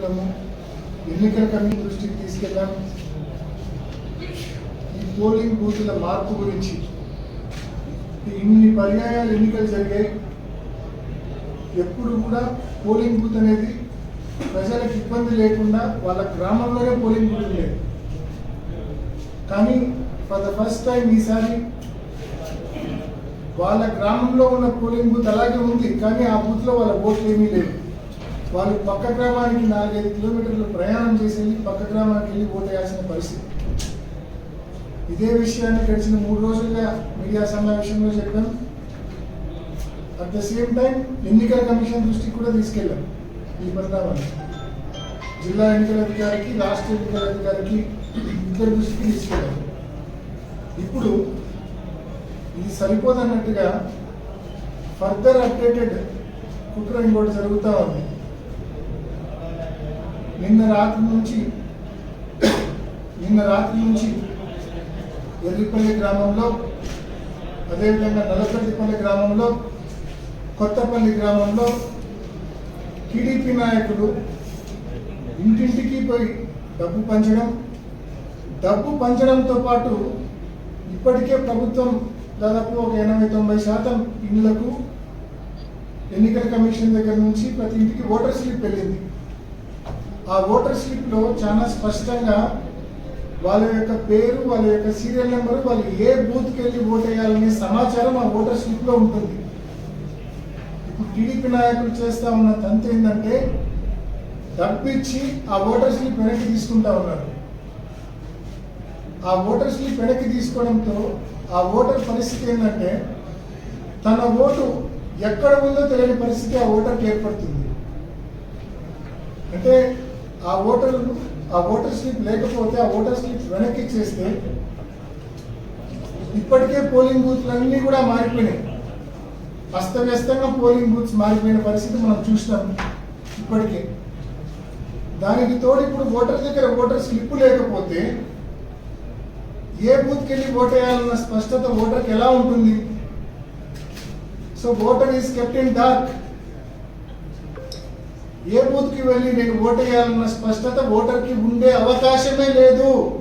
నాయకులము ఎన్నికల కమిటీ దృష్టికి తీసుకెళ్ళాం ఈ పోలింగ్ బూతుల మార్పు గురించి. ఇన్ని పర్యాయాలు ఎన్నికలు జరిగాయి. ఎప్పుడు కూడా పోలింగ్ బూత్ అనేది ప్రజలకు ఇబ్బంది లేకుండా వాళ్ళ గ్రామంలోనే పోలింగ్ బూత్ లేదు కానీ ఫర్ ద ఫస్ట్ టైం ఈసారి వాళ్ళ గ్రామంలో ఉన్న పోలింగ్ బూత్ అలాగే ఉంది. కానీ ఆ బూత్లో వాళ్ళ ఓట్లు ఏమీ లేవు. వాళ్ళు పక్క గ్రామానికి నాలుగైదు కిలోమీటర్లు ప్రయాణం చేసి వెళ్ళి పక్క గ్రామానికి వెళ్ళి ఓటేయాల్సిన పరిస్థితి. ఇదే విషయాన్ని గడిచిన మూడు రోజులుగా మీడియా సమావేశంలో చెప్పాం. అట్ ద సేమ్ టైం ఎన్నికల కమిషన్ దృష్టికి కూడా తీసుకెళ్ళాం ఈ పరిణామాన్ని జిల్లా ఎన్నికల అధికారికి రాష్ట్ర ఎన్నికల అధికారికి ఇద్దరు దృష్టికి తీసుకెళ్ళాం. ఇప్పుడు ఇది సరిపోదన్నట్టుగా ఫర్దర్ అప్డేటెడ్ కుట్ర ఇంకోటి జరుగుతూ ఉంది. నిన్న రాత్రి నుంచి నిన్న రాత్రి నుంచి ఎర్రిపల్లి గ్రామంలో అదేవిధంగా నలపల్లిపల్లి గ్రామంలో కొత్తపల్లి గ్రామంలో టీడీపీ నాయకులు ఇంటింటికి పోయి డబ్బు పంచడం డబ్బు పంచడంతో పాటు ఇప్పటికే ప్రభుత్వం దాదాపు ఒక ఎనభై తొంభై శాతం ఇళ్ళకు ఎన్నికల కమిషన్ దగ్గర నుంచి ప్రతి ఇంటికి ఓటర్ స్లిప్ వెళ్ళింది. ఆ ఓటర్ స్లిప్లో చాలా స్పష్టంగా వాళ్ళ యొక్క పేరు వాళ్ళ యొక్క సీరియల్ నెంబర్ వాళ్ళు ఏ బూత్కి వెళ్ళి ఓట్ వేయాలనే సమాచారం ఆ ఓటర్ స్లిప్లో ఉంటుంది. ఇప్పుడు టీడీపీ నాయకులు చేస్తా ఉన్న తంతు ఏంటంటే డబ్బిచ్చి ఆ ఓటర్ స్లిప్ వెనక్కి తీసుకుంటా ఉన్నారు. ఆ ఓటర్ స్లిప్ వెనక్కి తీసుకోవడంతో ఆ ఓటర్ పరిస్థితి ఏంటంటే తన ఓటు ఎక్కడ ఉందో తెలియని పరిస్థితి ఆ ఓటర్కి ఏర్పడుతుంది. అంటే ఆ ఓటర్ ఆ ఓటర్ స్లిప్ లేకపోతే ఆ ఓటర్ స్లిప్ వెనక్కి ఇచ్చేస్తే ఇప్పటికే పోలింగ్ బూత్లన్నీ కూడా మారిపోయినాయి. అస్తవ్యస్తంగా పోలింగ్ బూత్స్ మారిపోయిన పరిస్థితి మనం చూసినాం ఇప్పటికే. దానికి తోడు ఇప్పుడు ఓటర్ దగ్గర ఓటర్ స్లిప్ లేకపోతే ఏ బూత్కి వెళ్ళి ఓట్ వేయాలన్న స్పష్టత ఓటర్కి ఎలా ఉంటుంది? So voter is kept in dark ఏ బూత్కి వెళ్ళి నేను ఓటేయాలన్న స్పష్టత ఓటర్కి ఉండే అవకాశమే లేదు.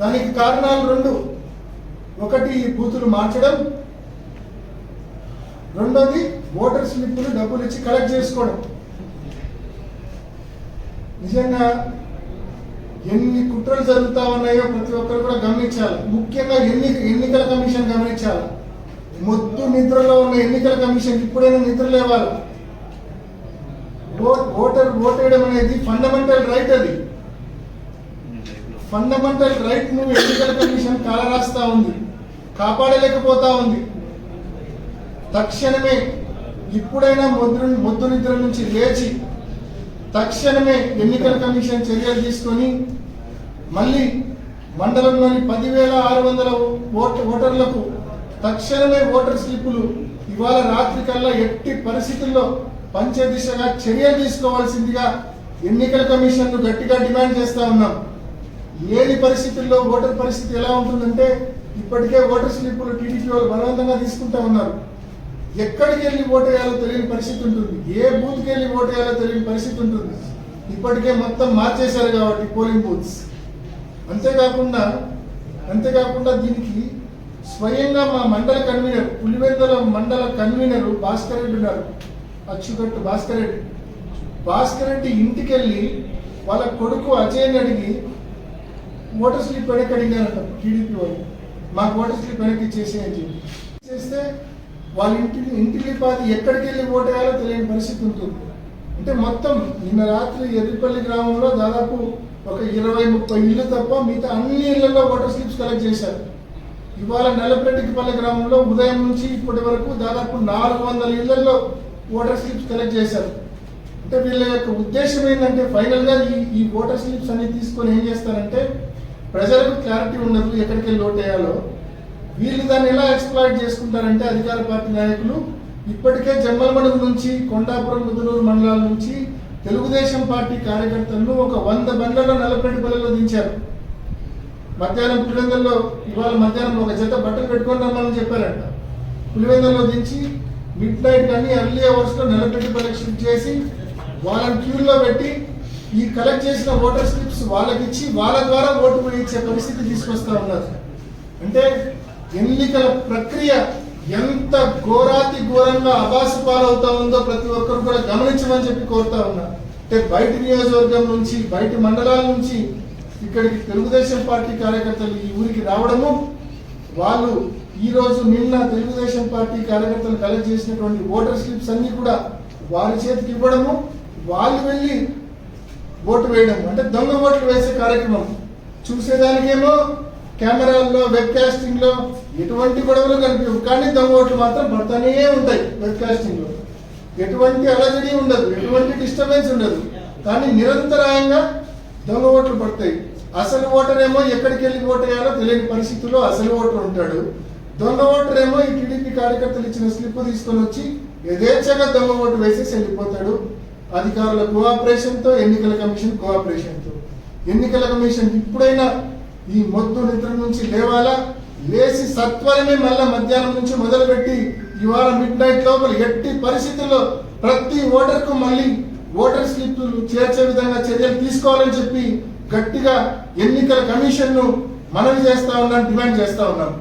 దానికి కారణాలు రెండు. ఒకటి ఈ బూతులు మార్చడం. రెండోది ఓటర్ స్లిప్లు డబ్బులు ఇచ్చి కలెక్ట్ చేసుకోవడం. నిజంగా ఎన్ని కుట్రలు జరుగుతా ఉన్నాయో ప్రతి ఒక్కరు కూడా గమనించాలి. ముఖ్యంగా ఎన్ని ఎన్నికల కమిషన్ గమనించాలి. మొద్దు నిద్రలో ఉన్న ఎన్నికల కమిషన్ ఇప్పుడైనా నిద్ర లేవాలి. ఓటర్ ఓటేయడం అనేది ఫండమెంటల్ రైట్ అది. ఫండమెంటల్ రైట్ నువ్వు ఎన్నికల కమిషన్ కాలరాస్తా ఉంది. కాపాడలేకపోతా ఉంది. తక్షణమే ఇప్పుడైనా మొద్దు మొద్దు నిద్ర నుంచి లేచి తక్షణమే ఎన్నికల కమిషన్ చర్యలు తీసుకొని మళ్ళీ మండలంలోని పదివేల ఆరు వందల ఓట్ ఓటర్లకు తక్షణమే ఓటర్ స్లిప్పులు ఇవాళ రాత్రి కల్లా ఎట్టి పరిస్థితుల్లో పంచే దిశగా చర్యలు తీసుకోవాల్సిందిగా ఎన్నికల కమిషన్ గట్టిగా డిమాండ్ చేస్తా ఉన్నాం. ఏది పరిస్థితుల్లో ఓటర్ పరిస్థితి ఎలా ఉంటుందంటే ఇప్పటికే ఓటర్ స్లిప్పులు టీడీపీ వాళ్ళు బలవంతంగా తీసుకుంటా ఉన్నారు. ఎక్కడికి వెళ్ళి ఓటు తెలియని పరిస్థితి ఉంటుంది. ఏ బూత్కి వెళ్ళి ఓటేయాలో తెలియని పరిస్థితి ఉంటుంది. ఇప్పటికే మొత్తం మార్చేశారు కాబట్టి పోలింగ్ బూత్స్. అంతేకాకుండా అంతేకాకుండా దీనికి స్వయంగా మా మండల కన్వీనర్ పులివెందుల మండల కన్వీనర్ భాస్కర్ రెడ్డి ఉన్నారు. అచ్చుగట్టు భాస్కర్ రెడ్డి. భాస్కర్ రెడ్డి ఇంటికి వెళ్ళి వాళ్ళ కొడుకు అజయ్ని అడిగి ఓటర్ స్లిప్ వెనక్కి అడిగారట టీడీపీ వాళ్ళు. మాకు ఓటర్ స్లిప్ వెనక్కి ఇచ్చేసి అని చెప్పి. చేస్తే వాళ్ళ ఇంటి ఇంటికి పాది ఎక్కడికి వెళ్ళి ఓటు వేయాలో తెలియని పరిస్థితి ఉంటుంది. అంటే మొత్తం నిన్న రాత్రి ఎర్రిపల్లి గ్రామంలో దాదాపు ఒక ఇరవై ముప్పై ఇళ్ళు తప్ప మిగతా అన్ని ఇళ్ళలో ఓటర్ స్లిప్స్ కలెక్ట్ చేశారు. ఇవాళ నల్లపెట్టిపల్లి గ్రామంలో ఉదయం నుంచి ఇప్పటి వరకు దాదాపు నాలుగు వందల ఇళ్ళలో ఓటర్ స్లిప్స్ కలెక్ట్ చేశారు. అంటే వీళ్ళ యొక్క ఉద్దేశం ఏంటంటే ఫైనల్గా ఈ ఈ ఓటర్ స్లిప్స్ అన్ని తీసుకొని ఏం చేస్తారంటే ప్రజలకు క్లారిటీ ఉండదు ఎక్కడికి వెళ్ళి ఓట్ వేయాలో వీళ్ళు దాన్ని ఎలా ఎక్స్ప్లాయిట్ చేసుకుంటారంటే అధికార పార్టీ నాయకులు ఇప్పటికే జమ్మలమడుగు నుంచి కొండాపురం ముదునూరు మండలాల నుంచి తెలుగుదేశం పార్టీ కార్యకర్తలను ఒక వంద బండ్లలో నలభై బలలో దించారు. మధ్యాహ్నం పులివెందల్లో ఇవాళ మధ్యాహ్నం ఒక జత బట్టలు పెట్టుకొని రమ్మని చెప్పారంట. పులివెందల్లో దించి మిడ్ నైట్ కానీ ఎర్లీ అవర్స్లో నిలబెట్టి కలెక్షన్ చేసి వాళ్ళని క్యూలో పెట్టి ఈ కలెక్ట్ చేసిన ఓటర్ స్లిప్స్ వాళ్ళకి ఇచ్చి వాళ్ళ ద్వారా ఓటు వేయించే పరిస్థితి తీసుకొస్తా ఉన్నారు. అంటే ఎన్నికల ప్రక్రియ ఎంత ఘోరాతి ఘోరంగా అబాసు పాలవుతా ఉందో ప్రతి ఒక్కరు కూడా గమనించమని చెప్పి కోరుతా ఉన్నా. అంటే బయట నియోజకవర్గం నుంచి బయట మండలాల నుంచి ఇక్కడికి తెలుగుదేశం పార్టీ కార్యకర్తలు ఈ ఊరికి రావడము వాళ్ళు ఈరోజు నిన్న తెలుగుదేశం పార్టీ కార్యకర్తలు కలెక్ట్ చేసినటువంటి ఓటర్ స్లిప్స్ అన్ని కూడా వారి చేతికి ఇవ్వడము వాళ్ళు వెళ్ళి ఓటు వేయడం అంటే దొంగ ఓట్లు వేసే కార్యక్రమం. చూసేదానికేమో కెమెరాల్లో వెబ్ కాస్టింగ్లో ఎటువంటి గొడవలు కనిపించవు. కానీ దొంగ ఓట్లు మాత్రం పడతానే ఉంటాయి వెబ్ కాస్టింగ్లో ఎటువంటి అలజడి ఉండదు ఎటువంటి డిస్టర్బెన్స్ ఉండదు. కానీ నిరంతరాయంగా దొంగ ఓట్లు పడతాయి. అసలు ఓటర్ ఏమో ఎక్కడికి వెళ్ళి ఓటు వేయాలో తెలియని పరిస్థితుల్లో అసలు ఓటర్ ఉంటాడు. దొంగ ఓటర్ ఏమో ఈ టీడీపీ కార్యకర్తలు ఇచ్చిన స్లిప్ తీసుకొని వచ్చి యథేచ్ఛగా దొంగ ఓటు వేసేసి వెళ్ళిపోతాడు. అధికారుల కోఆపరేషన్తో ఎన్నికల కమిషన్ కోఆపరేషన్తో. ఎన్నికల కమిషన్ ఇప్పుడైనా ఈ మొద్దు నిద్ర నుంచి లేవాలా? లేచి సత్వరమే మళ్ళా మధ్యాహ్నం నుంచి మొదలుపెట్టి ఇవాళ మిడ్ నైట్ లోపల ఎట్టి పరిస్థితుల్లో ప్రతి ఓటర్కు మళ్ళీ ఓటర్ స్లిప్లు చేర్చే విధంగా చర్యలు తీసుకోవాలని చెప్పి గట్టిగా ఎన్నికల కమిషన్ను మనవి చేస్తా ఉన్నాం డిమాండ్ చేస్తా ఉన్నాం.